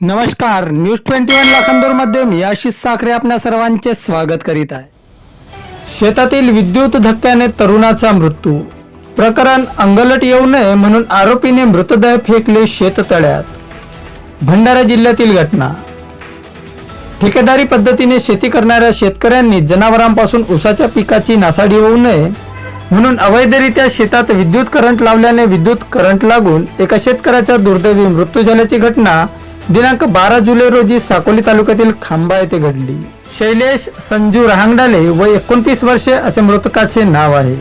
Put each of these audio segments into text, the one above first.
नमस्कार news twenty one लाखांदूरमध्ये मी आशिष साखरे आपल्या सर्वांचे स्वागत करीत आहे. शेतातील विद्युत धक्क्याने तरुणाचा मृत्यू. प्रकरण अंगलट येऊ नये म्हणून आरोपीने मृतदेह फेकले शेततळ्यात. भंडारा जिल्ह्यातील घटना. ठेकेदारी पद्धतीने शेती करणाऱ्या शेतकऱ्यांनी जनावरांपासून उसाच्या पिकाची नासाडी होऊ नये म्हणून अवैधरित्या शेतात विद्युत करंट लावल्याने विद्युत करंट लागून एका शेतकऱ्याचा दुर्दैवी मृत्यू झाल्याची घटना दिनांक बारा जुलै रोजी साकोली तालुक्यातील खांबा येथे घडली. शैलेश संजू रहांगडाले व एकोणतीस वर्षे असे मृतकाचे नाव आहे.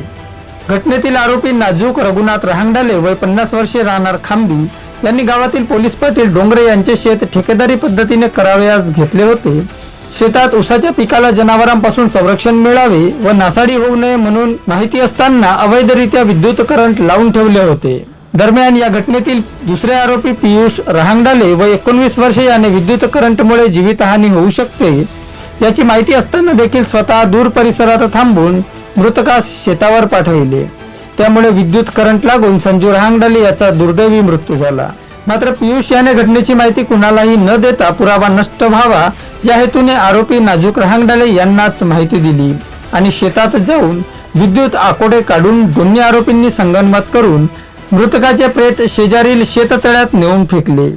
घटनेतील आरोपी नाजूक रघुनाथ रहांगडाले वय पन्नास वर्षे राहणार खांबी यांनी गावातील पोलीस पाटील डोंगरे यांचे शेत ठेकेदारी पद्धतीने करावयास घेतले होते. शेतात उसाच्या पिकाला जनावरांपासून संरक्षण मिळावे व नासाडी होऊ नये म्हणून माहिती असताना अवैधरित्या विद्युत करंट लावून ठेवले होते. दरम्यान या घटनेतील दुसरे आरोपी पियुष रहांगडाले व एकोणवीस वर्षे याने विद्युत करंटमुळे जीवितहानी होऊ शकते याची माहिती असताना देखील स्वतः दूर परिसरात थांबून मृतकास शेतावर पाठविले. त्यामुळे विद्युत करंट लागून संजू रहांगडाले याचा दुर्दैवी मृत्यू झाला. मात्र पियुष याने घटनेची माहिती कुणालाही न देता पुरावा नष्ट व्हावा या हेतूने आरोपी नाजूक रहांगडाले यांनाच माहिती दिली आणि शेतात जाऊन विद्युत आकोडे काढून दोन्ही आरोपींनी संगनमत करून मृतकाचे प्रेत शेजारील शेततळ्यात नेऊन फेकले.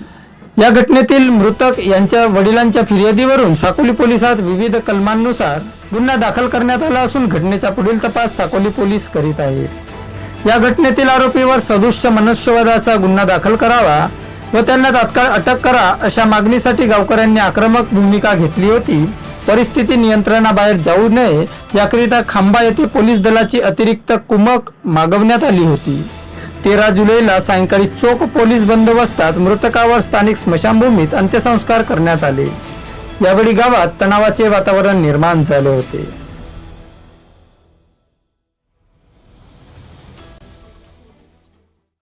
या घटनेतील मृतक यांच्या वडिलांच्या फिर्यादीवरून साकोली पोलिसात विविध कलमांनुसार गुन्हा दाखल करण्यात आला असून घटनेचा पुढील तपास साकोली पोलीस करीत आहेत. या घटनेतील आरोपीवर सदृश्य मनुष्यवधाचा गुन्हा दाखल करावा व त्यांना तात्काळ अटक करा अशा मागणीसाठी गावकऱ्यांनी आक्रमक भूमिका घेतली होती. परिस्थिती नियंत्रणाबाहेर जाऊ नये याकरिता खांबा येथे पोलीस दलाची अतिरिक्त कुमक मागवण्यात आली होती. तेरा जुलैला सायंकाळी चोख पोलीस बंदोबस्तात मृतकावर स्थानिक स्मशानभूमीत अंत्यसंस्कार करण्यात आले. यावेळी गावात तणावाचे वातावरण निर्माण झाले होते.